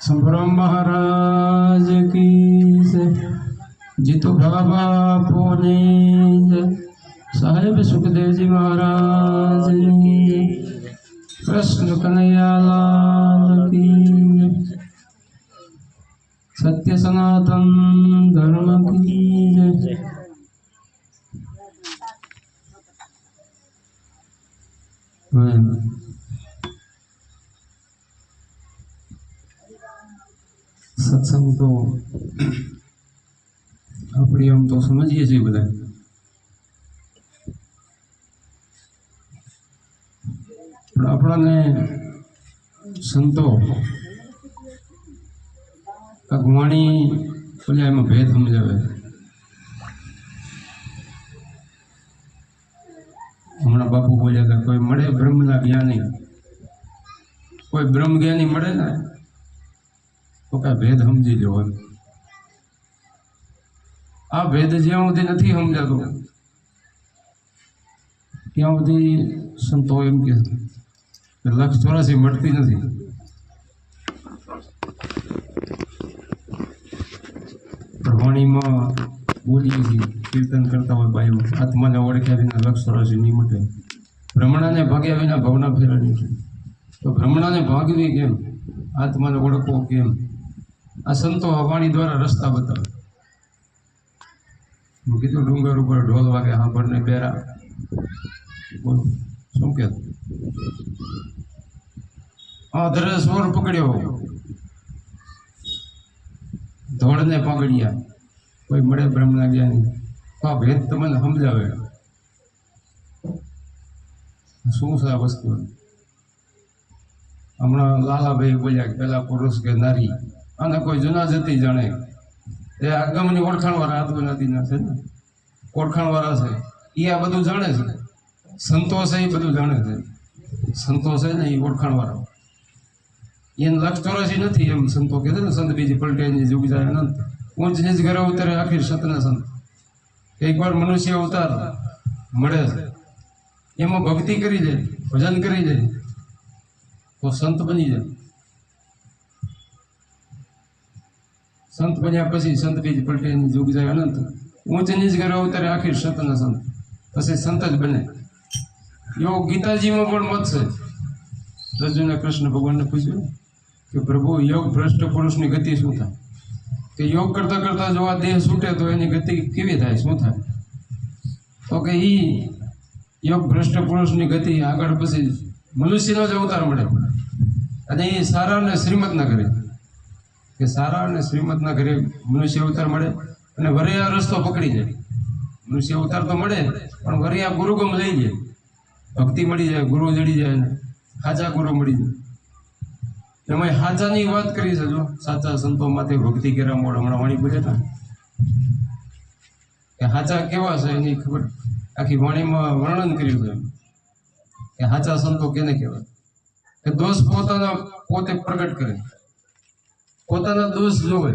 સંભરમ મહારાજ કી જય. જીતુભા બાપુની. સાહેબ સુખદેવજી મહારાજની જય. કૃષ્ણ કનૈયાલાલ કી. સત્ય સનાતન ધર્મ કી જય હમ. સત્સંગ તો આપણે આમ તો સમજીએ છીએ બધા. પણ આપણાને સંતો વાણી બોલ્યા એમાં ભેદ સમજાવે. હમણાં કે કોઈ મળે બ્રહ્મના જ્ઞાની? કોઈ બ્રહ્મ જ્ઞાની મળે ને? તો કાંઈ ભેદ સમજી લો આ ભેદ જ્યાં સુધી નથી સમજાતો, ત્યાં સુધી સંતો એમ કે કે લક્ષ ચોરાસી મળતી નથી. વાણીમાં બોલીએ છીએ, કીર્તન કરતા હોય બાયો આત્માને ઓળખ્યા વિના લક્ષ ચોરાસી નહીં મટે. ભ્રમણાને ભાગ્યા વિના ભાવના ફેરવાની છે તો ભ્રમણાને ભાગવી કેમ? આત્માને ઓળખવો કેમ? આ સંતો આ વાણી દ્વારા રસ્તા બતાવે. હું કીધું, ડુંગર ઉપર ઢોલ વાગે સાંભળને બેરા. શું કે? હા ધરે સ્વર પકડ્યો. ધોળને પકડ્યા કોઈ મળે બ્રહ્મના જ્ઞાની? તો આ ભેદ તમને સમજાવે. શું છે આ વસ્તુ? હમણાં લાલાભાઈ બોલ્યા કે પેલા પુરુષ કે નારી. અને કોઈ જૂના જતી જાણે. એ આગમની ઓળખાણવાળા આત્મનાદીના છે ને? ઓળખાણવાળા છે. એ આ બધું જાણે છે. સંતોષ એ બધું જાણે છે. સંતોષ ને એ ઓળખાણવાળા. એને લક્ષ ચોરાશી નથી એમ સંતો છે ને સંત બીજી પલટે જુગ જાય અનંત ઊંચ નીચ ઘરે ઉતરે આખી સતના સંત. એકવાર મનુષ્ય અવતાર મળે છે. એમાં ભક્તિ કરી જાય ભજન કરી જાય તો સંત બની જાય સંત બન્યા પછી સંત બીજ પલટે જુગ જાય અનંત ઊંચ નીચ ઘરે ઉતરે આખી સતના સંત પછી સંત જ બને એવો ગીતાજીમાં પણ મત છે રજુને કૃષ્ણ ભગવાનને પૂછ્યું કે, પ્રભુ, યોગ ભ્રષ્ટ પુરુષની ગતિ શું થાય? કે યોગ કરતા કરતા જો આ દેહ છૂટે તો એની ગતિ કેવી થાય? શું થાય? તો કે ઈ યોગ ભ્રષ્ટ પુરુષની ગતિ આગળ પછી મનુષ્યનો જ અવતાર મળે અને એ સારા અને શ્રીમત ઘરે. કરે કે સારા અને શ્રીમત ના ઘરે મનુષ્ય અવતાર મળે અને વરિયા રસ્તો પકડી જાય. મનુષ્ય અવતાર તો મળે, પણ વરિયા ગુરુગમ લઈ જાય. ભક્તિ મળી જાય, ગુરુ જડી જાય સાચા ગુરુ મળી જાય. એમાં સાચાની વાત કરી છે જો. સાચા સંતો માટે ભક્તિ કર્યા મોડ હમણાં વાણી પૂછે કે સાચા કેવા છે એની ખબર? આખી વાણીમાં વર્ણન કર્યું છે કે સાચા સંતો કેને કહેવાય? કે દોષ પોતાના પોતે પ્રગટ કરે. પોતાના દોષ જોવે.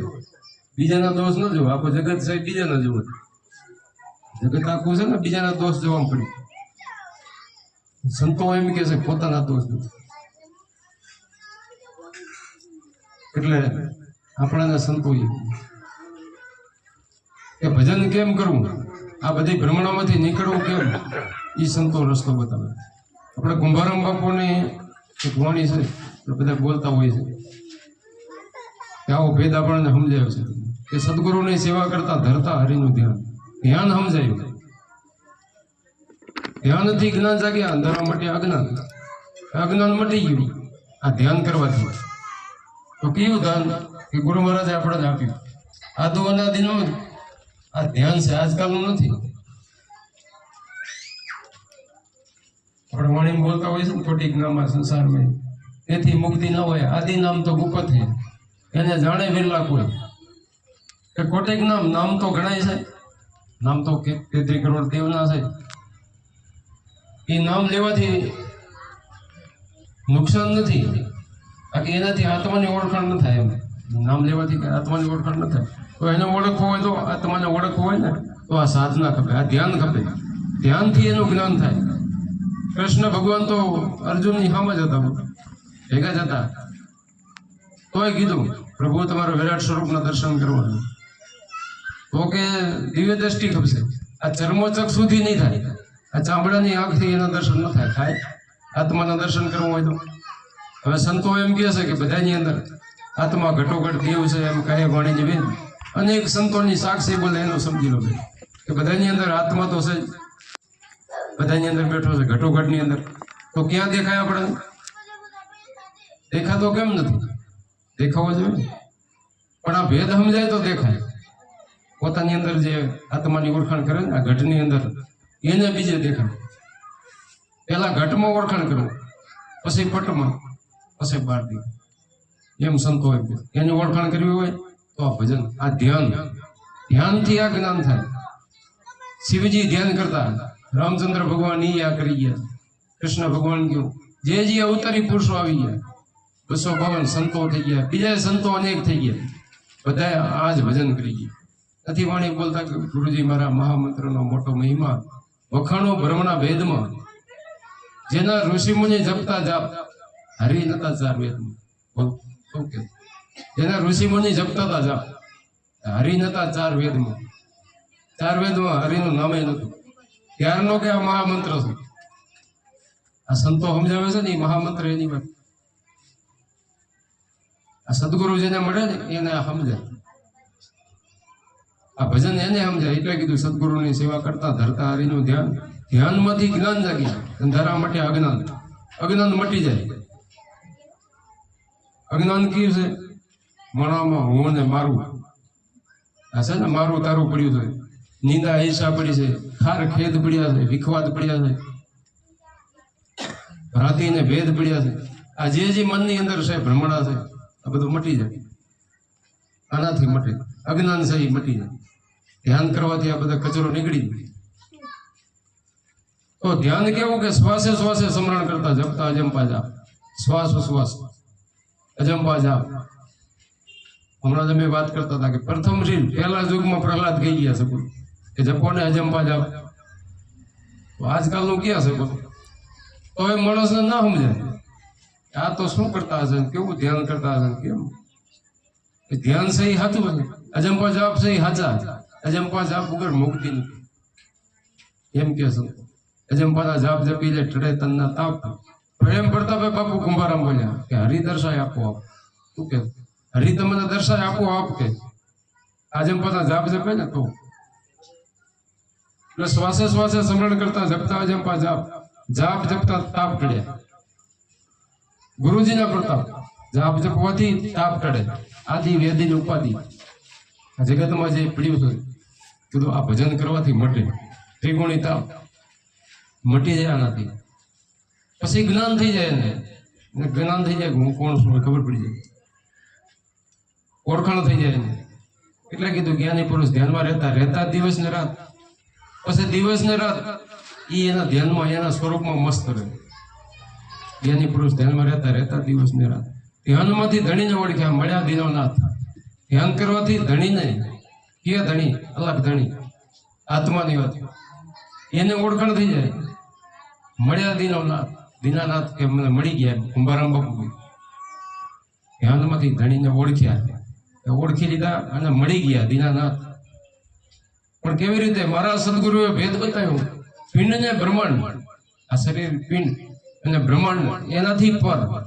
બીજાના દોષ ન જોવે. આખું જગત છે બીજાના જોવે. જગત આખું છે ને બીજાના દોષ જોવા પડ્યું સંતો એમ કે છે પોતાના દોષ નથી એટલે આપણાને સંતો કે ભજન કેમ કરવું? આ બધી ભ્રમણોમાંથી નીકળવું કેમ? એ સંતો રસ્તો બતાવે. આપણે કુંભારામ બાપુની એક વાણી છે બધા બોલતા હોય છે કે આવો ભેદ આપણને સમજાયો છે. કે સદગુરુની સેવા કરતા ધરતા હરિનું ધ્યાન. ધ્યાન સમજાયું. ધ્યાનથી જ્ઞાન જાગ્યા, અંધારા માટે અજ્ઞાન. અજ્ઞાન મટી ગયું. આ ધ્યાન કરવાથી. તો કેવું ધ્યાન? કે ગુરુ મહારાજે આપણને આપ્યું. આદુ અનાદિનું આ ધ્યાન છે આજકાલનું નથી. આપણે વાણી બોલતા હોય છે ને ખોટી જ્ઞાનમાં સંસારમાં. તેથી મુક્તિ ન હોય. આદિ નામ તો ગુપત છે. એને જાણે વિરલા કોઈ. કે કોટેક નામ નામ તો ગણાય છે. નામ તો તેત્રી કરોડ દેવના છે. એ નામ લેવાથી નુકસાન નથી. બાકી એનાથી આત્માની ઓળખાણ ન થાય એમ. નામ લેવાથી આત્માની ઓળખાણ ન થાય. તો એને ઓળખવું હોય તો આત્માને ઓળખવું હોય ને, તો આ સાધના ખપે, આ ધ્યાન ખપે. ધ્યાનથી એનું જ્ઞાન થાય. કૃષ્ણ ભગવાન તો અર્જુનની સામે જ હતા. ભેગા જ હતા. તોય કીધું, પ્રભુ, તમારા વિરાટ સ્વરૂપના દર્શન કરવાનું. તો કે, દિવ્ય દ્રષ્ટિ ખપશે. આ ચર્મોચક સુધી નહીં થાય. આ ચામડાની આંખથી એના દર્શન ન થાય. થાય. આત્માના દર્શન કરવું હોય તો. હવે સંતો એમ કહે છે કે બધાની અંદર આત્મા ઘટોઘટ દેવ છે એમ કહે વાણીજી બેન અનેક સંતોની સાક્ષી બોલે, એનું સમજી લો કે બધાની અંદર આત્મા તો છે જ. બધાની અંદર બેઠો છે, ઘટોઘટની અંદર. તો ક્યાં દેખાય આપણે? દેખાતો કેમ નથી? દેખાવો જોઈએ પણ આ ભેદ સમજાય તો દેખાય. પોતાની અંદર જે આત્માની ઓળખાણ કરે ને, આ ઘટની અંદર, એને બીજે દેખાય. પેલા ઘટમાં ઓળખાણ કરવું પછી પટમાં, પછી બાર દી એમ સંતો એની ઓળખાણ કરવી હોય આ ભજન આ ધ્યાન ધ્યાનથી આ જ્ઞાન થાય શિવજી ધ્યાન કરતા રામચંદ્ર ભગવાન ઈ આ કરી ગયા કૃષ્ણ ભગવાન ગયું જે જે અવતારી પુરુષો આવી ગયા બસો બાવન સંતો થઈ ગયા બીજા સંતો અનેક થઈ ગયા બધા આ જ ભજન કરી ગયા નથી વાણી બોલતા કે ગુરુજી મારા મહામંત્રનો મોટો મહિમા, વખાણો બ્રહ્મના ભેદમાં જેના ઋષિમુનિ જપતા જાપ, હરિ નતા ચાર વેદમાં. બોલ, શું કે જેના ઋષિમુનિ જપતા હતા જા. હરિન હતા ચાર વેદમાં ચાર વેદમાં હરિનું નામે નતું ત્યારનો કે આ મહામંત્ર છે? આ સંતો સમજાવે છે ને એ મહામંત્ર એની વાત. આ સદગુરુ જેને મળે ને એને સમજાય. આ ભજન એને સમજાય, એટલે કીધું સદગુરુની સેવા કરતા ધરતા હરિનું ધ્યાન. ધ્યાનમાંથી જ્ઞાન જાગી અંધારા માટે અજ્ઞાન. અજ્ઞાન મટી જાય. અજ્ઞાન કયું છે? મણામાં હું ને મારું. છે ને મારું તારું પડ્યું છે. નિંદા હિંસા પડી છે. ખાર ખેદ પડ્યા છે, વિખવાદ પડ્યા છે. ભ્રાતિ ને ભેદ પડ્યા છે. આ જે જે મનની અંદર છે, ભ્રમણા છે, આ બધું મટી જાય. આનાથી મટે. અજ્ઞાન છે, એ મટી જાય. ધ્યાન કરવાથી આ બધા કચરો નીકળી જાય. તો ધ્યાન કેવું કે શ્વાસે શ્વાસે સ્મરણ કરતા જપતા અજંપા જાપ શ્વાસ શ્વાસ અજંપા જાપ હમણાં તમે વાત કરતા હતા કે પ્રથમ રીલ પહેલા યુગમાં પ્રહલાદ કહી ગયા છે બોલો કે જપો ને અજંપા જાપ તો આજકાલનું ક્યાં છે બોલો તો એ માણસને ના સમજાય. આ તો શું કરતા હશે ને, કેવું ધ્યાન કરતા હશે ને, કેમ? એ ધ્યાન છે એ સાચું છે અજંપા જાપ છે એ સાચા. અજંપા જાપ વગર મુક્તિ નથી. એમ કે છે. અજંપાના જાપ જપી લે ટડે તનના તાપ. પ્રેમ પ્રતાપે બાપુ કુંભારામ બોલ્યા કે હરિ દર્શાય આપો આપ. શું કે હરિ તમને દર્શાય આપો આપ કે અજંપાના જાપ જપે ને તો. એટલે શ્વાસે શ્વાસે સ્મરણ કરતા જપતા અજંપા જાપ જાપ જપતા તાપ ટળ્યા ગુરુજીના પ્રતાપ. જાપ જપવાથી તાપ ટળે આદિ વેદિની ઉપાધિ. આ જગતમાં જે પડ્યું છે કીધું આ ભજન કરવાથી મટે. ત્રિગુણી તાપ. મટી જાય આનાથી. પછી જ્ઞાન થઈ જાય એને. જ્ઞાન થઈ જાય, હું કોણ છું ખબર પડી જાય. ઓળખાણ થઈ જાય એને એટલે કીધું જ્ઞાની પુરુષ ધ્યાનમાં રહેતા રહેતા દિવસ ને રાત. પછી દિવસ ને રાત એ એના ધ્યાનમાં, એના સ્વરૂપમાં મસ્ત રહે. જ્ઞાની પુરુષ ધ્યાનમાં રહેતા રહેતા દિવસ ને રાત. ધ્યાનમાંથી ધણીને ઓળખ્યા, મળ્યા દિનો નાથ ધ્યાન કરવાથી ધણીને કે ધણી? અલગ ધણી. આત્માની વાત. એને ઓળખાણ થઈ જાય. મળ્યા દિનો નાથ દીનાનાથ કે મને મળી ગયા કુંભારામ બાપુ ધ્યાનમાંથી ધણીને ઓળખ્યા. ઓળખી લીધા અને મળી ગયા દીનાનાથ. પણ કેવી રીતે? મારા સદગુરુએ ભેદ બતાવ્યો. પિંડ ને બ્રહ્માંડ. આ શરીર પિંડ અને બ્રહ્માંડ એનાથી પર.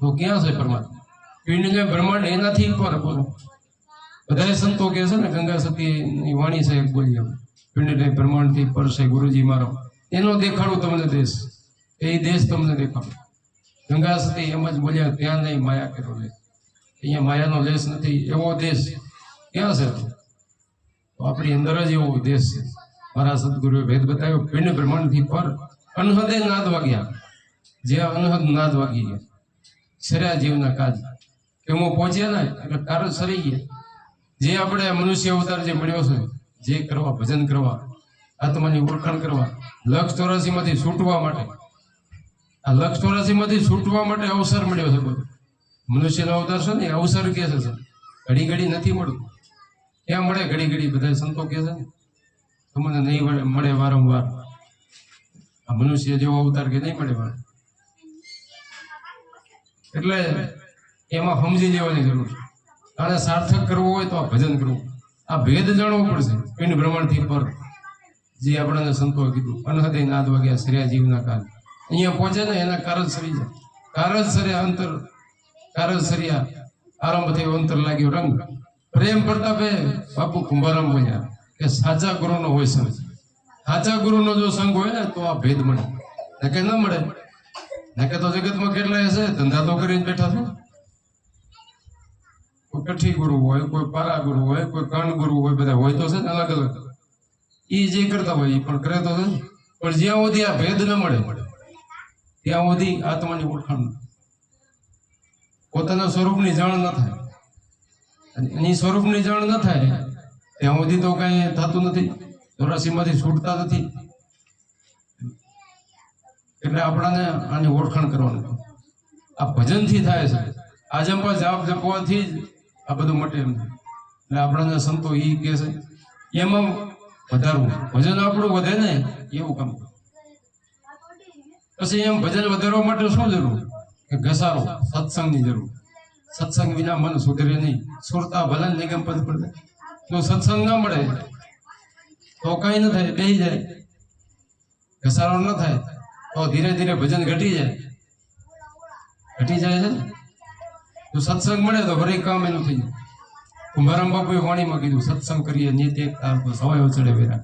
તો ક્યાં છે પરમાત્મા? પિંડ ને બ્રહ્માંડ એનાથી પર બોલો. બધા સંતો કે છે ને, ગંગા સતીની વાણી એક બોલી. પિંડ ને બ્રહ્માંડથી પર છે, ગુરુજી મારો. એનો દેખાડો તમને દેશ. એ દેશ તમને દેખાડો. ગંગા સતી એમ જ બોલ્યા, ત્યાં નહીં માયા કર્યો લે. અહીંયા માયાનો લેશ નથી, એવો દેશ ક્યાં છે તો? આપણી અંદર જ એવો દેશ છે. મારા સદગુરુએ ભેદ બતાવ્યો પિંડ બ્રહ્માંડથી પર અનહદે નાદ વાગ્યા. જે અનહદ નાદ વાગી ગયા. સર્યા જીવના કાજ. એમાં પહોંચ્યા ને, એટલે કારણ સરી ગયા. જે આપણે મનુષ્ય અવતાર જે મળ્યો છે, જે કરવા, ભજન કરવા, આત્માની ઓળખાણ કરવા, લક્ષ ચોરાસી માંથી છૂટવા માટે, આ લક્ષ ચોરાસી માંથી છૂટવા માટે અવસર મળ્યો છે બધો. મનુષ્યનો અવતાર છે ને, એ અવસર કે છે સર. ઘડી ઘડી નથી મળતું. ક્યાં મળે ઘડી ઘડી? બધા સંતો કે છે ને. તમને નહીં મળે- વારંવાર. આ મનુષ્ય જેવો અવતાર કે નહીં મળે એટલે એમાં સમજી લેવાની જરૂર છે. આને સાર્થક કરવું હોય તો આ ભજન કરવું. આ ભેદ જાણવો પડશે, પિંડ ભ્રમણથી પર. જે આપણને સંતો કીધું, અનહદે નાદ વાગ્યા સર્યા જીવના કાલ. અહીંયા પહોંચે ને એના કારજ સરી જાય. કારજ સરે અંતર કારજ આરંભથી અંતર લાગ્યો, રંગ. પ્રેમ પ્રતાપે બાપુ કુંભારામ બોલ્યા કે સાચા ગુરુનો હોય સંગ. સાચા ગુરુનો જો સંગ હોય ને તો આ ભેદ મળે. નકે ન મળે? નકે તો જગતમાં કેટલા હશે? ધંધા તો કરીને બેઠા છો. કોઈ કઠી ગુરુ હોય, કોઈ પારા ગુરુ હોય, કોઈ કણ ગુરુ હોય, બધા હોય તો છે ને અલગ અલગ. એ જે કરતા હોય એ પણ કરે તો છે પણ જ્યાં સુધી આ ભેદ ન મળે, ત્યાં સુધી આત્માની ઓળખાણ. પોતાના સ્વરૂપની જાણ ન થાય. એની સ્વરૂપની જાણ ન થાય ત્યાં સુધી તો કઈ થતું નથી. ચોરાસીમાંથી છૂટતા નથી. એટલે આપણાને આની ઓળખાણ કરવાનું. આ ભજનથી થાય છે. આ જંપા જાપ જપવાથી જ આ બધું મટે એમ. એટલે આપણાને સંતો એ કહે છે, એમાં વધારવું. ભજન આપણું વધે ને એવું કામ પછી એમ ભજન વધારવા માટે શું જરૂર? કે ઘસારો, સત્સંગની જરૂર. સત્સંગ વિના મન સુધરે નહીં. સુરતા ભલન નિગમ પદ પડે. જો સત્સંગ ન મળે, તો કઈ ન થાય, બેહી જાય. ઘસારો ન થાય, તો ધીરે ધીરે ભજન ઘટી જાય. ઘટી જાય છે જો સત્સંગ મળે તો હરેક કામ એનું થઈ જાય. કુંભારામ બાપુએ વાણીમાં કીધું, સત્સંગ કરીએ, નિત્ય એક તાર પર સવાયો ચડે વેરાગ.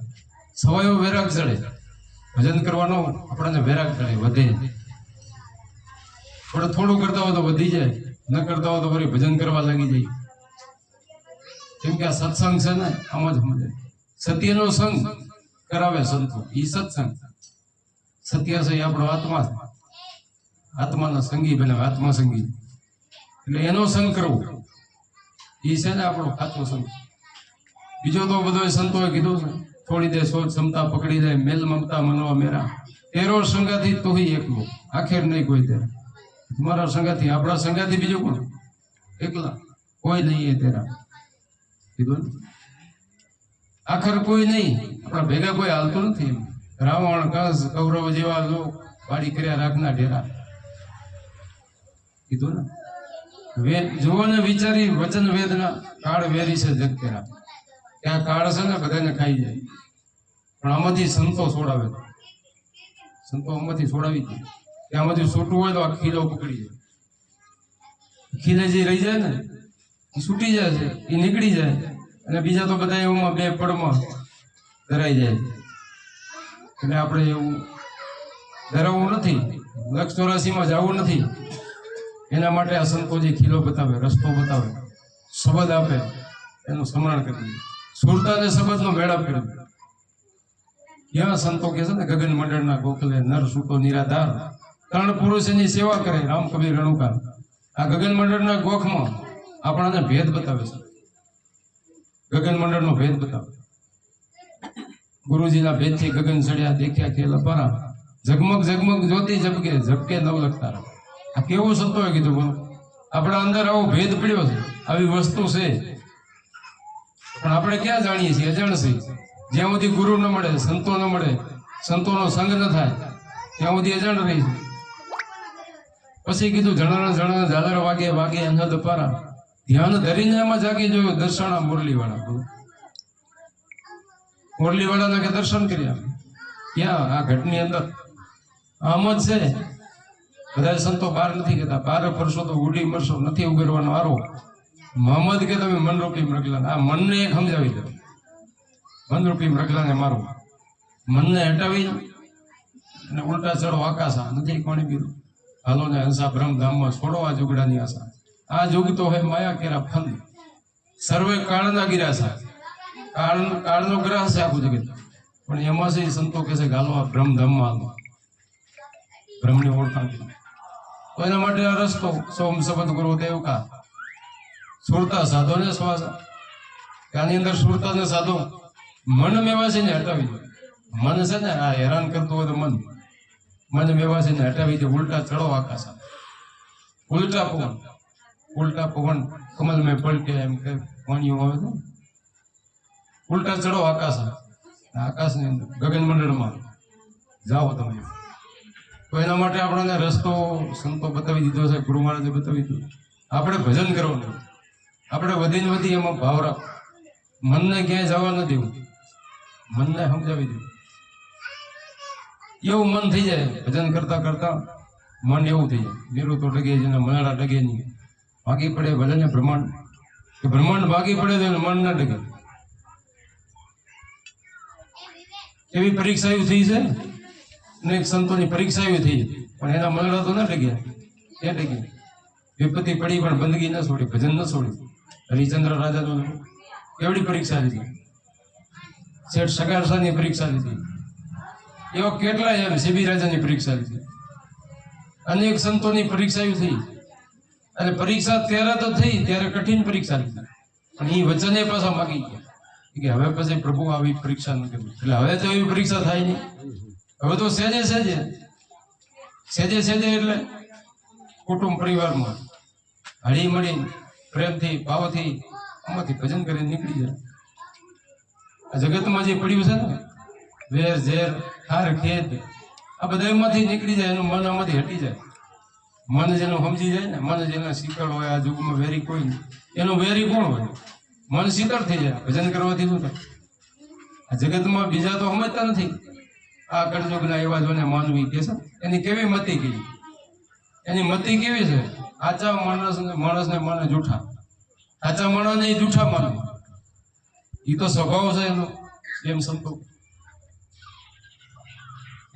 સવાયો વેરાગ ચડે. ભજન કરવાનો આપણને વેરાગ ચડે, વધે. થોડું થોડું કરતા હોય તો વધી જાય. ન કરતા હોય તો ફરી ભજન કરવા લાગી જાય. કેમ કે આ સત્સંગ છે ને, આમ જ સમજે. સત્યનો સંગ કરાવે સંતો. ઈ સત્સંગ. સત્ય છે એ આપણો આત્મા. છે આત્માના સંગી બને આત્મા સંગી એટલે એનો સંગ કરવો. ઈ છે ને આપણો ખાતો સંગ બીજો તો બધો સંતોએ કીધું છે, થોડી દે સોચ ક્ષમતા પકડી જાય મેલ મમતા મનવા મેરા. તેરો સંગાથી તુહી એકલો. આખેર નહીં કોઈ તેરા. તમારા સંગાથી, આપણા સંગાથી બીજો કોણ? એકલા. કોઈ નહીં એ તેરા કીધું આખર કોઈ નહીં. આપણા ભેગા કોઈ હાલતું નથી. રાવણ, કંસ, કૌરવ જેવા લોક વાડી કર્યા રાખના ઢેરા. કીધું ને? જુઓ ને વિચારી વચન વેદના કાળ વેરી છે જગ કર્યા આ કાળ છે ને બધાને ખાઈ જાય. પણ આમાંથી સંતો છોડાવે. સંતો આમાંથી છોડાવી દે. કે આમાંથી છૂટવું હોય તો આ ખીલો પકડી જાય. ખીલે જે રહી જાય ને, એ છૂટી જાય છે, એ નીકળી જાય. અને બીજા તો બધા એમાં બે પડમાં ધરાઈ જાય. એટલે આપણે એવું ધરાવવું નથી. લક્ષ ચોરાસીમાં જવું નથી. એના માટે આ સંતો જે ખીલો બતાવે, રસ્તો બતાવે. શબ્દ આપે, એનું સ્મરણ કરવું સુરતાને શબ્દનો મેળાપ કર્યો એવા સંતો કે છે ને, ગગન મંડળના ગોખલે નર સૂતો નિરાધાર. ત્રણ પુરુષ એની સેવા કરે, રામ કબીર રણુકા. આ ગગન મંડળના ગોખમાં આપણાને ભેદ બતાવે છે. ગગન મંડળનો ભેદ બતાવે. ગુરુજીના ભેદથી ગગન ચડ્યા દેખ્યા કે લપારા. ઝગમગ ઝગમગ જ્યોતિ ઝબકે ઝબકે નવ લખતા આ કેવો સંતોએ કીધું બોલો. આપણા અંદર આવો ભેદ પડ્યો છે. આવી વસ્તુ છે. પણ આપણે ક્યાં જાણીએ છીએ? અજાણ છીએ જ્યાં સુધી ગુરુ ન મળે, સંતો ન મળે, સંતોનો સંગ ન થાય, ત્યાં સુધી અજાણ રહી છે. પછી કીધું જણાણા જણાના જાદર વાગે વાગે અંગત પારા ધ્યાન ધરીને એમાં જાગી જોયું દર્શન મુરલીવાળા મુરલીવાળાના મુરલી કે દર્શન કર્યા. ક્યાં? આ ઘટની અંદર. આમ જ છે. બધા સંતો બહાર નથી કહેતા. બહાર ફરશો તો ઉડી મરશો, નથી ઉગરવાનો આરો મોહમ્મદ કે તમે મનરૂપી મૃગલા આ મનને એક સમજાવી દો. મનરૂપી મૃગલાને મારો. મનને હટાવી અને ઉલટા ચડો આકાશા નથી કોણે કીધું હાલો ને હંસા બ્રહ્મ ધામમાં છોડો આ જુગડાની આશા. આ જુગ તો હે માયા કેરા ફંદ. સર્વે કાળના ગિરાસા કાળ કાળનો ગ્રાસ છે આખું જગત. પણ એમાં છે એ સંતો કે છે ગાલો આ બ્રહ્મ ધામમાં હાલો. બ્રહ્મની ઓળખાણ કરી. તો એના માટે આ રસ્તો સોમ શબ્દ ગુરુ દેવ કા સુરતા સાધો ને શ્વાસ કે આની અંદર સુરતા ને સાધો. મન મેવાસી ને હટાવી દો. મન છે ને આ હેરાન કરતું હોય તો મન. મન મેવાસી ને હટાવી દે, ઉલટા ચડો આકાશ. ઉલટા પવન. ઉલટા પવન. કમલ મેં પલટે એમ કે વાણીઓ આવે છે. ઉલટા ચડો આકાશ. આકાશની અંદર, ગગન મંડળમાં. જાઓ તમે. તો એના માટે આપણને રસ્તો સંતો બતાવી દીધો છે, ગુરુ મહારાજે બતાવી દીધું આપણે ભજન કરવાનું. આપણે વધીને વધી એમાં ભાવ રાખ. મનને ક્યાંય જવા ન દેવું. મનને સમજાવી દેવું. એવું મન થઈ જાય. ભજન કરતા કરતા મન એવું થઈ જાય. વીરું તો ડગે છે ને મનાડા ડગે નહીં. ભાગી પડે ભલે ને બ્રહ્માંડ. કે બ્રહ્માંડ ભાગી પડે તો એને મન ના ડગે. એવી પરીક્ષાઓ થઈ છે? ને એક સંતોની પરીક્ષાઓ થઈ પણ એના મનડા તો ના ડગ્યા ક્યાં ડગ્યા વિપત્તિ પડી પણ બંદગી ન છોડી, ભજન ન છોડી. હરિચંદ્ર રાજાનું એવડી પરીક્ષા લીધી. શેઠ સગારસાની પરીક્ષા લીધી. એવા કેટલાય એમ સીબી રાજાની પરીક્ષા લીધી અનેક સંતોની પરીક્ષા એવી થઈ અને પરીક્ષા ત્યારે તો થઈ, ત્યારે કઠિન પરીક્ષા લીધી પણ એ વચને પાછા માગી ગયા. કે હવે પછી પ્રભુ આવી પરીક્ષા ન કરવી. એટલે હવે તો એવી પરીક્ષા થાય નહીં. હવે તો સહેજે સહેજે સહેજે સહેજે એટલે કુટુંબ પરિવારમાં હળી મળી પ્રેમથી, ભાવથી આમાંથી ભજન કરીને નીકળી જાય. આ જગતમાં જે પડ્યું છે ને, વેર ઝેર હાર ખેદ. આ બધા એમાંથી નીકળી જાય, એનું મન આમાંથી હટી જાય. મન જેનું સમજી જાય ને, મન જેના શીતળ હોય આ જુગમાં વેરી કોઈ એનું વેરી કોણ હોય? મન શીતળ થઈ જાય, ભજન કરવાથી શું થાય? આ જગતમાં બીજા તો સમજતા નથી. આ કળયુગના એવા જોને માનવી કે છે? એની કેવી મતી કેવી એની મતિ કેવી છે? આચા માણસ માણસને માને જૂઠા. આચા માણસને જૂઠા માને એ તો સ્વભાવ છે એનો, એમ સંતો.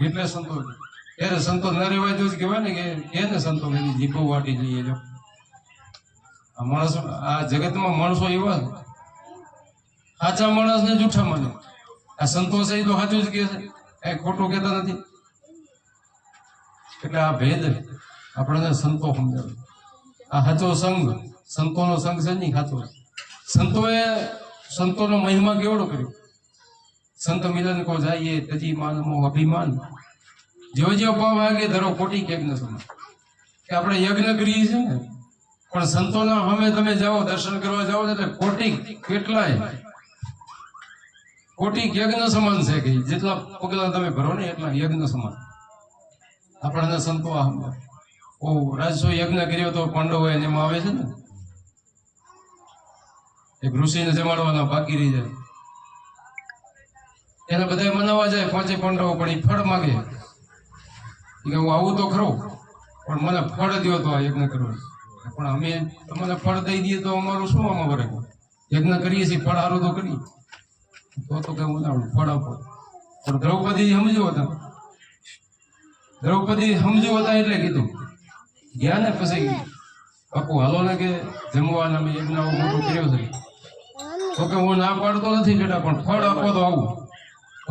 એટલે સંતોષ ત્યારે સંતો ન રહેવાય તો કહેવાય ને કે એને સંતો એની જીભો વાટી જઈએ જો. આ માણસો, આ જગતમાં માણસો એવા સાચા માણસને જૂઠા માને આ સંતોષ એ તો સાચું જ કહે છે. એ ખોટું કહેતા નથી. એટલે આ ભેદ આપણને સંતો સમજાવે. આ સાચો સંઘ સંતોનો સંઘ છે નહીં સાચો સંતોએ સંતોનો મહિમા કેવડો કર્યો? સંત મિલન કો જાઈએ તજી માન મોહ અભિમાન. જેવો જેવો ભાવ વાગે, ધરો ખોટી કેક ન સમજ. કે આપણે યજ્ઞ કરીએ છે ને, પણ સંતોના હમે તમે જાઓ, દર્શન કરવા જાઓ એટલે ખોટી કેટલાય? કોટી યજ્ઞ સમાન છે કે જેટલા પગલા તમે ભરો ને, એટલા યજ્ઞ સમાન. આપણને સંતો આ. ઓ રાજસો યજ્ઞ કર્યો તો હોય એમાં આવે છે ને. એક ઋષિને જમાડવાના બાકી રહી જાય. એને બધા મનાવવા જાય પાંચે પાંડવો પણ એ ફળ માગે. કે હું આવું તો ખરો, પણ મને ફળ દો તો આ યજ્ઞ કરવો. પણ અમે તમને ફળ દઈ દઈએ તો અમારું શું આમાં વરે? યજ્ઞ કરીએ છીએ, ફળ સારું તો કરીએ. તો તો કે હું ફળ આપો. પણ દ્રૌપદી સમજ્યો હતા. દ્રૌપદી સમજ્યો હતા એટલે કીધું. ગયા ને પછી બાપુ હાલો ને કે જમવાના મેં યજ્ઞ મોટો કર્યો છે. તો કે, હું ના પાડતો નથી બેટા, પણ ફળ આપો તો આવું.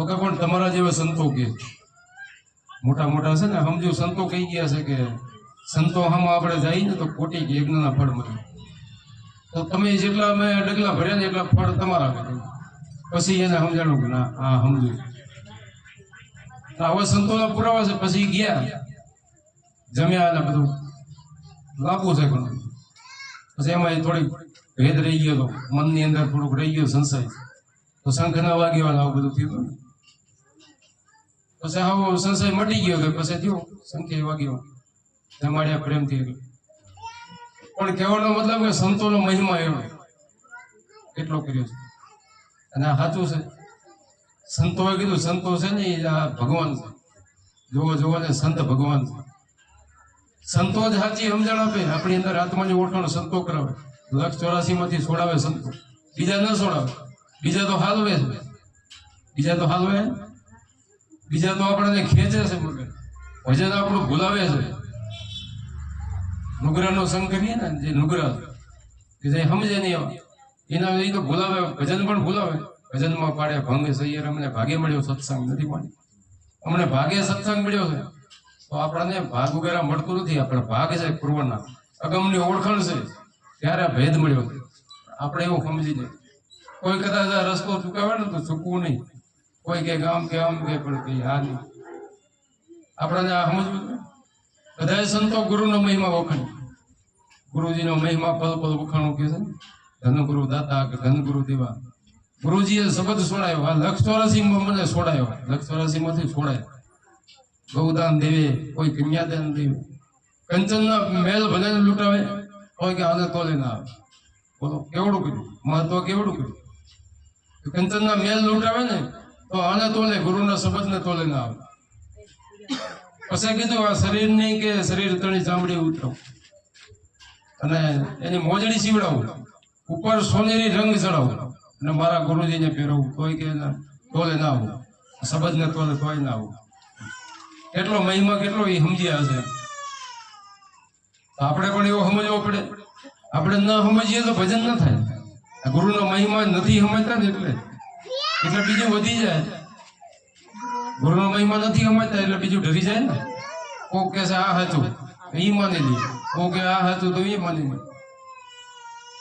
કે પણ તમારા જેવા સંતો કે? મોટા મોટા છે ને, સમજો, સંતો કહી ગયા છે કે સંતો હામાં આપણે જઈએ ને તો કોટી યજ્ઞના ફળ મળે તો તમે જેટલા અમે ડગલા ભર્યા ને એટલા ફળ તમારા મળે પછી એને સમજાણું કે ના, હા, સમજો. આવા સંતોના પુરાવા છે, પછી ગયા. જમ્યા ને બધું. લાંબુ છે ઘણું પછી એમાં થોડીક ભેદ રહી ગયો તો મનની અંદર થોડુંક રહી ગયો સંશય. તો શંખ ના વાગ્યો આવું બધું થયું હતું. પછી આવો સંશય મટી ગયો તો પછી થયો, સંખ્યા વાગ્યો. જમાડ્યા પ્રેમથી. એટલે. પણ કહેવાનો મતલબ કે સંતોનો મહિમા એવો એટલો કર્યો છે. અને આ સાચું છે. સંતોએ કીધું, સંતો છે ને, એ આ ભગવાન છે. જોવો જોવો ને, સંત ભગવાન છે. સંતો જ સાચી સમજણ આપે. આપણી અંદર આત્માની ઓળખાણ સંતો કરાવે. લક્ષ ચોરાસી માંથી છોડાવે સંતો. બીજા ન છોડાવે. બીજા તો હાલવે બીજા તો હાલવે બીજા તો આપણને ખેંચે છે મગર ભજન આપણું ભૂલાવે છે. નુગરાનો સંગ કરીએ ને, જે નુગરા કે જે સમજે નહીં એના એ તો ભૂલાવે ભજન પણ ભૂલાવે. ભજનમાં પાડે, ભંગ સૈયર અમને ભાગે મળ્યો સત્સંગ, નથી પાડી અમને ભાગે સત્સંગ મળ્યો છે. તો આપણને ભાગ વગેરે મળતું નથી, આપણે ભાગ છે પૂર્વના. અગમની ઓળખાણ છે, ત્યારે ભેદ મળ્યો આપણે એવું સમજી જાય કોઈ કદાચ રસ્તો ચૂકાવે ને તો ચૂકવું નહીં. કોઈ કે ગામ કે આમ કે પણ કઈ હા નહીં. આપણને આ સમજવું. બધાય સંતો ગુરુનો મહિમા વખાણ ગુરુજીનો મહિમા પલ પલ વખાણો કે છે ધનગુરુ દાતા કે ધનગુરુ દેવા. ગુરુજીએ શબ્દ છોડાયો. આ લક્ષ ચોરાસી મને છોડાયો. લક્ષ ચોરાસી માંથી છોડાયો. ગૌદાન દેવે, કોઈ કન્યાદાન દેવે. કંચનના મેલ ભલે લૂંટાવે, કોઈ કે આને તોલે ના આવે. બોલો, કેવડું કર્યું? મહત્વ કેવડું કર્યું? કંચનના મેલ લૂંટાવે ને તો આને તોલે, ગુરુના શબ્દને તોલે ના આવે. પછી કીધું, આ શરીરની કે શરીર તણી ચામડી ઉતરો. અને એની મોજડી સીવડાવું. ઉપર સોનેરી રંગ ચડાવું. અને મારા ગુરુજીને પહેરવું તોય કે તોલે ના આવું. શબ્દને તોલે, તોય ના આવું. કેટલો મહિમા, કેટલો એ સમજ્યા છે આપણે પણ એવો સમજવો પડે. આપણે ન સમજીએ તો ભજન ન થાય. ગુરુનો મહિમા નથી સમજતા ને એટલે. એટલે બીજું વધી જાય. ગુરુનો મહિમા નથી સમજતા એટલે બીજું ડરી જાય ને. કોક કે આ હતું. એ માની લે. કોક કે આ હતું. તો એ માની લે.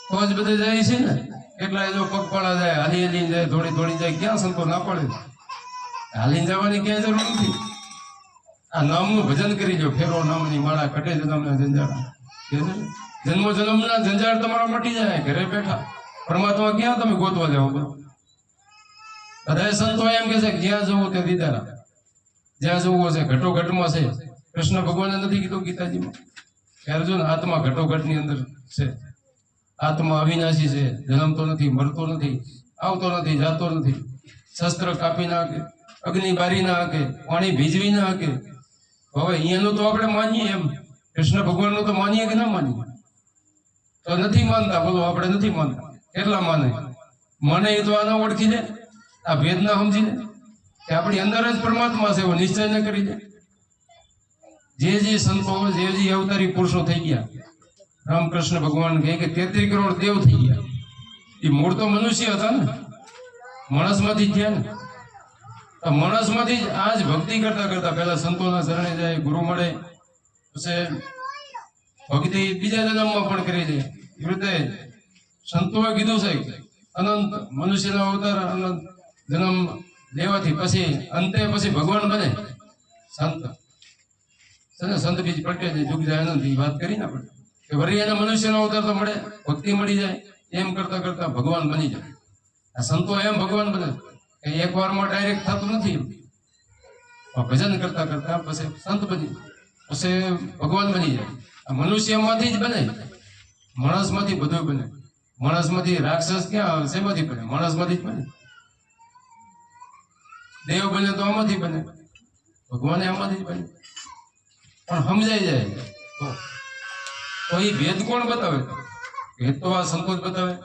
તો જ બધે જાય છે ને. એટલા જો પગપાળા જાય, હાલી હાલી જાય થોડી થોડી જાય, ક્યાં સંતો ના પડે? હાલીને જવાની ક્યાંય જરૂર નથી. આ નામનું ભજન કરી લો ફેરો નામની માળા કટે છે જંજાળ કે છે? ને? જન્મો જન્મના જંજાળ તમારા મટી જાય, ઘરે બેઠા. પરમાત્મા ક્યાં તમે ગોતવા જાઓ? બધા સંતો એમ કે છે જ્યાં જવું તે દીદારા જ્યાં જવું હશે ઘટો ઘટમાં છે. કૃષ્ણ ભગવાને નથી કીધું ગીતાજીમાં કે અર્જુન, આત્મા ઘટો ઘટની અંદર છે. આત્મા અવિનાશી છે. જન્મતો નથી, મરતો નથી, આવતો નથી, જાતો નથી. શસ્ત્ર કાપી ના હકે અગ્નિ બારી ના હકે પાણી ભીજવી ના હકે હવે અહીંયાનું તો આપણે માનીએ એમ. કૃષ્ણ ભગવાનનું તો માનીએ કે ના માનીએ? તો નથી માનતા, બોલો, આપણે નથી માનતા. કેટલા માને? મને એ તો આના ઓળખી લે આ ભેદ ના સમજીને કે આપણી અંદર જ પરમાત્મા છે એવો નિશ્ચય ન કરી દે. જે જે સંતો, જે જે અવતારી પુરુષો થઈ ગયા, રામકૃષ્ણ ભગવાન કહે કે તેત્રી કરોડ દેવ થઈ ગયા. એ મૂળ તો મનુષ્ય હતા ને. માણસમાંથી થયા ને. માણસમાંથી જ આ જ ભક્તિ કરતા કરતા પહેલા સંતોના શરણે જાય, ગુરુ મળે, પછી ભક્તિ બીજા જન્મમાં પણ કરી દે. એ રીતે સંતોએ કીધું છે અનંત મનુષ્યના અવતાર, અનંત જન્મ લેવાથી પછી, અંતે પછી ભગવાન બને. સંત. છે સંત બીજ પટેલ જુગ જાય વાત કરી ને આપણે. કે વળી એને મનુષ્યનો અવતાર તો મળે, ભક્તિ મળી જાય. એમ કરતા કરતા ભગવાન બની જાય. આ સંતો એમ ભગવાન બને કે એક વારમાં ડાયરેક્ટ થતું નથી. ભજન કરતા કરતા પછી સંત બની પછી ભગવાન બની જાય. આ મનુષ્યમાંથી જ બને. માણસમાંથી બધું બને. માણસમાંથી રાક્ષસ ક્યાં શેમાંથી બને? માણસમાંથી જ બને. દેવ બને તો આમાંથી બને. ભગવાન આમાંથી બને. પણ સમજાઈ જાય. તો એ ભેદ કોણ બતાવે? ભેદ તો આ સંકોચ બતાવે.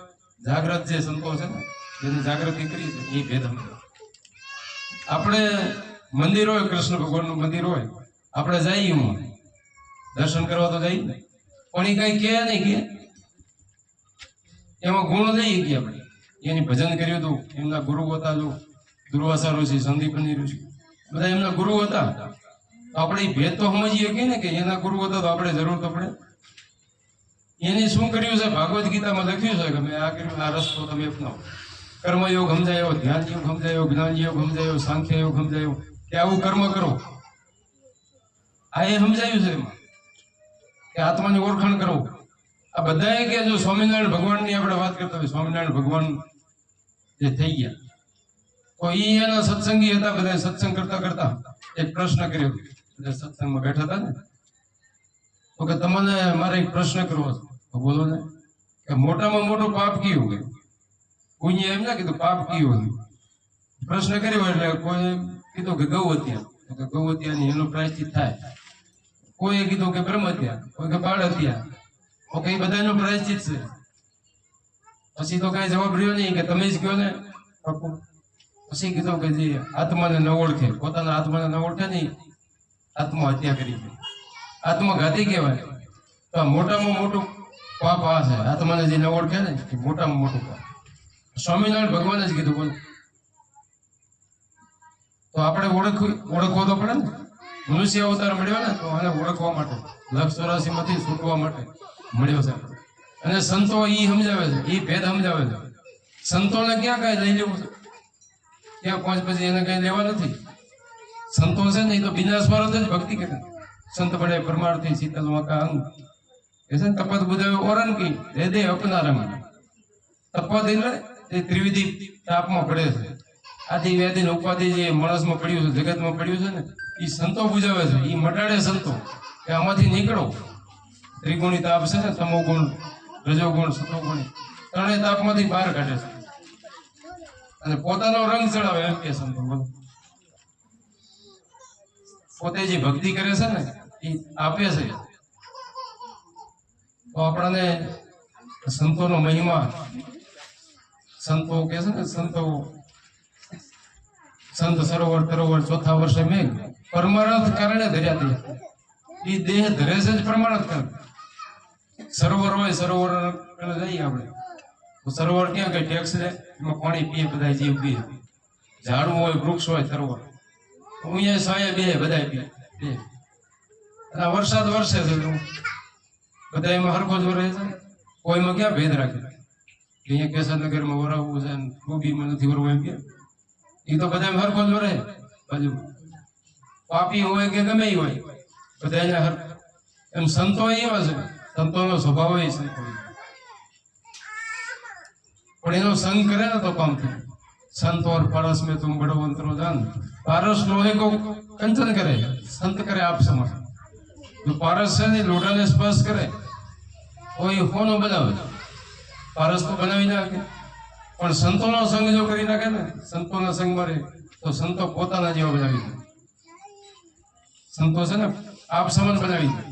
જાગ્રત જે સંકોચ છે ને, જેની જાગૃતિ કરી છે, એ ભેદ આપણે મંદિર હોય, કૃષ્ણ ભગવાનનું મંદિર હોય, આપણે જઈએ હું દર્શન કરવા તો જઈએ. પણ એ કઈ કહે નહીં કે. એમાં ગુણ નહીં કે આપણે. એની ભજન કર્યું હતું, એમના ગુરુ હતા જો. દુર્વાસા ઋષિ સંદીપની ઋષિ બધા એમના ગુરુ હતા. તો આપણે ભેદ તો સમજીએ કે ને કે એના ગુરુ હતા તો આપણે જરૂર તો પડે. એની શું કર્યું છે? ભાગવત ગીતામાં લખ્યું છે કે મેં આ કર્યું, આ રસ્તો તમે અપનાવો. કર્મયોગ સમજાયો ધ્યાન યોગ સમજાયો જ્ઞાન યોગ સમજાયો સાંખ્ય યોગ સમજાયો. કે આવું કર્મ કરો. આ એ સમજાયું છે એમાં. કે આત્માની ઓળખાણ કરો. આ બધાએ કે જો સ્વામિનારાયણ ભગવાનની આપણે વાત કરતા હોય, સ્વામિનારાયણ ભગવાન જે થઈ ગયા. તો ઈ એના સત્સંગી હતા બધા સત્સંગ કરતા કરતા એક પ્રશ્ન કર્યો. બધા સત્સંગમાં બેઠા હતા ને. તો કે તમને મારે એક પ્રશ્ન કરવો છે. બોલો ને. કે મોટામાં મોટો પાપ કયું કે કોઈએ એમ ના કીધું, પાપ કયું પ્રશ્ન કર્યો એટલે કોઈ કીધું કે ગૌ હત્યા કે ગૌ હત્યાની એનું પ્રાયશ્ચિત થાય. કોઈએ કીધું કે બ્રહ્મ હત્યા કોઈ કે બાળ હત્યા તો કે એ બધાનું પ્રાયશ્ચિત છે. પછી તો કઈ જવાબ રહ્યો નહીં કે તમે જ કહો ને. પછી કીધું કે જે, આત્માને ન ઓળખે. પોતાના આત્માને ન ઓળખે નહીં આત્મહત્યા કરી છે. આત્મઘાતી કહેવાય. તો મોટામાં મોટું પાપ આ છે. આત્માને જે ન ઓળખે ને, એ મોટામાં મોટું પાપ. સ્વામિનારાયણ ભગવાને જ કીધું, બોલ. તો આપણે ઓળખ, ઓળખવો તો પડે ને. મનુષ્ય અવતાર મળ્યો ને, તો આને ઓળખવા માટે લક્ષ ચોરાસી માંથી છૂટવા માટે મળ્યો છે. અને સંતો એ સમજાવે છે એ ભેદ સમજાવે છે. સંતોને ક્યાં કાંઈ લઈ લેવું છે? ક્યાં પહોંચ પછી એને કઈ લેવા નથી. સંતો છે ને, એ તો બિના સ્વાર્થ જ ભક્તિ કરે. સંત પડે પરમાર્થી શીતલ વાંકા અંગ. એ છે ને, તપત બુધાવે ઓરન કી, દે દે અપનારમ. તપત એટલે એ ત્રિવિધિ તાપમાં પડે છે. આથી વ્યાધિ ઉપાધિ જે માણસમાં પડ્યું છે, જગતમાં પડ્યું છે ને એ સંતો બુજાવે છે. એ મટાડે સંતો કે આમાંથી નીકળો. ત્રિગુણી તાપ છે ને તમો ગુણ રજો ગુણ ત્રણેય તાપમાંથી બહાર કાઢે છે. અને પોતાનો રંગ ચડાવે એમ કે સંતો પોતે જે ભક્તિ કરે છે ને, એ આપે છે. તો આપણને સંતોનો મહિમા, સંતો કે છે ને, સંતો, સંત સરોવર તરોવર ચોથા વર્ષે મેઘ, પરમાર્થ કારણે ધર્યા તે. એ દેહ ધરે છે જ પરમાર્થ કરે સરોવર હોય, સરોવર જઈએ આપણે. સરોવર ક્યાં કઈ ટેક્સ રે? એમાં પાણી પીએ બધા જીવ પીએ. ઝાડવું હોય, વૃક્ષ હોય, સરોવર. અહીંયા સાયા બે બધા પીએ. આ વરસાદ વરસે છે બધા એમાં હરખો જ વરે છે. કોઈમાં ક્યાં ભેદ રાખે? અહીંયા કેશરનગરમાં વરાવવું છે ને ગોબીમાં નથી વરવું એમ કે? એ તો બધા હરખો જ વરે. બાજુ. પાપી હોય કે ગમે હોય. બધા એને હર એમ સંતો એવા છે. સંતોનો સ્વભાવ એ સંતો. પણ એનો સંગ કરે ને તો કામ થાય સંત और पारस में तुम बड़ो अंतरो जान पारस लोहे को कंचन करे संत करे आप समझ જો પારસ છે ને લોટાને સ્પર્શ કરે તો એ હોનો બનાવે પારસ તો બનાવી નાખે પણ સંતોનો સંગ જો કરી નાખે ને સંતોના સંગમાં રહે તો સંતો પોતાના જેવા બનાવી દે સંતો છે ને આપ સમાન બનાવી દે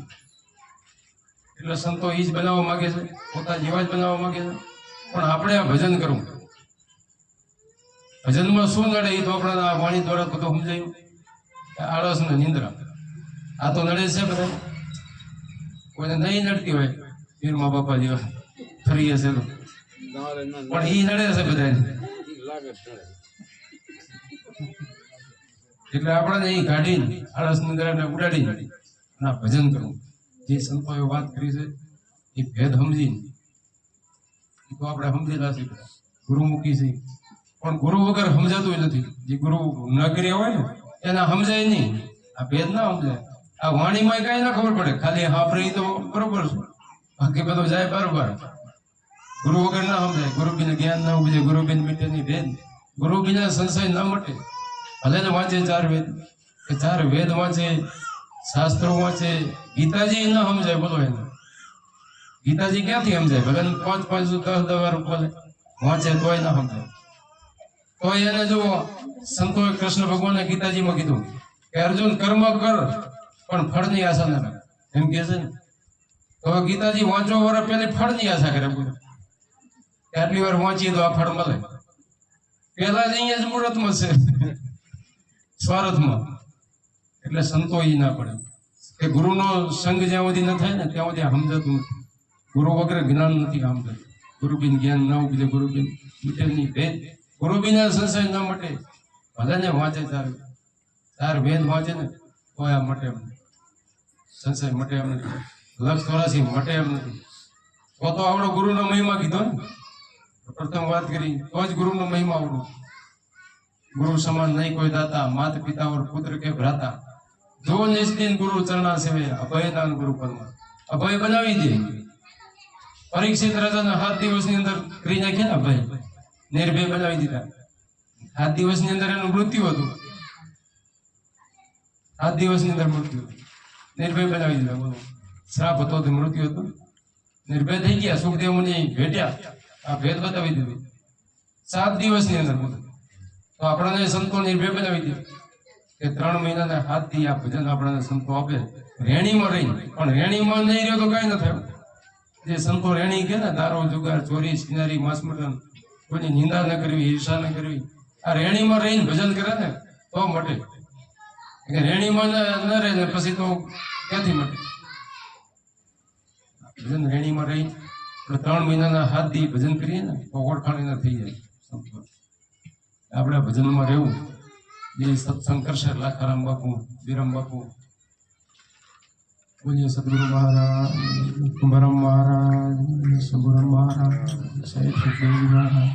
એટલે સંતો એ જ બનાવવા માંગે છે પોતા જેવા જ બનાવવા માંગે છે પણ આપણે આ ભજન કરવું. ભજનમાં શું નડે એ તો આપણે વાણી દ્વારા તો સમજાયું. આળસ ને નિંદ્રા. આ તો નડે છે બધા કોઈને નહીં નડતી હોય, વીર મા બાપા જેવા ફરી હશે તો. પણ એ નડે છે બધાને એટલે આપણે એ કાઢીને, આળસ નિંદ્રાને ઉડાડીને અને ભજન કરવું. જે સંતોએ વાત કરી છે, એ ભેદ સમજીને તો આપણે સમજેલા છે. ગુરુમુખી છે. પણ ગુરુ વગર સમજાતું નથી. જે ગુરુ ન કર્યા હોય ને, એને સમજાય નહીં. આ ભેદ ના સમજાય. આ વાણીમાં કઈ ના ખબર પડે. ખાલી હાફરી તો બરોબર છે. બાકી બધું જાય બરોબર. ગુરુ વગર ના સમજાય. ગુરુ બિન જ્ઞાન ના ઉપજે ગુરુ બિન મીટે ની ભેદ. ગુરુ બિના સંશય ના મટે. ભલે ને વાંચે ચાર વેદ. ચાર વેદ વાંચે, શાસ્ત્રો વાંચે, ગીતાજી ના સમજાય બોલો એને. ગીતાજી ક્યાંથી સમજાય? ભગવાન પાંચ પાંચ દસ દવા બોલે વાંચે તોય ના સમજાય. તો એને જો સંતોએ કૃષ્ણ ભગવાને ગીતાજીમાં કીધું કે, અર્જુન, કર્મ કર, પણ ફળની આશા ના રાખ. એમ કે છે ને? તો ગીતાજી વાંચો વર પેલી ફળની આશા કરે આટલી વાર વાંચીએ તો આ ફળ મળે. પેલા જ અહીંયા જ મુહૂર્તમાં છે. સ્વાર્થમાં. એટલે સંતો ના પડે. કે ગુરુનો સંગ જ્યાં સુધી ન થાય ને, ત્યાં સુધી સમજાતું નથી. ગુરુ વગર જ્ઞાન નથી આમ ગુરુ ગુરુબીન જ્ઞાન ન ઉપજે ગુરુબીન બિન. ભેદ ગુરુ બિના સંશય ન મટે ભલેને વાંચે તાર. તાર વેદ વાંચે ને કોઈ આ મટે એમ સંશય મટે એમ નથી. લક્ષ ચોરાસી મટે એમ નથી. તો તો આવડો ગુરુનો મહિમા કીધો ને. પ્રથમ વાત કરી, તો જ ગુરુનો મહિમા આવડો. ગુરુ સમાન નહીં કોઈ દાતા, માત પિતા ઓર પુત્ર કે ભ્રાતા. જો નિષ્દિન ગુરુ ચરણા સેવે, અભય દાન ગુરુ પરમા અભય બનાવી દે. પરીક્ષિત રાજાના સાત દિવસની અંદર કરી નાખ્યા ભાઈ નિર્ભય બનાવી દીધા. સાત દિવસની અંદર એનું મૃત્યુ હતું. સાત દિવસની અંદર મૃત્યુ. નિર્ભય બનાવી દીધા બોલો. શ્રાપ હતો તે મૃત્યુ હતું. નિર્ભય થઈ ગયા. સુખદેવ મુનિ ભેટ્યા. આ ભેદ બતાવી દીધું. સાત દિવસની અંદર બોલો તો આપણને સંતો નિર્ભય બનાવી દે કે ત્રણ મહિનાના હાથથી આ ભજન આપણને સંતો આપે. રેણીમાં રહી પણ રેણીમાં નહીં રહ્યો તો કઈ ન થાય. જે સંતો રેણી કે ને, દારો, જુગાર, ચોરી સિનારી માસમટન કોઈની નિંદા ન કરવી, ઈર્ષા ન કરવી. આ રેણીમાં રહીને ભજન કરે ને, તો મટે. રેણીમાં ન- રહે ને પછી તો ક્યાંથી મટે? ભજન રેણીમાં રહી ત્રણ મહિનાના હાથ દી ભજન કરીએ ને, તો ઓળખાણ થઈ જાય. આપણે ભજનમાં રહેવું. જે સત્સંગ કરશે, લાખારામ બાપુ વિરમ બાપુ બોલીએ સદગુરુ મહારાજ કુંભારામ મહારાજ સદગુરુ મહારાજ સાહેબ સુખદેવ મહારાજ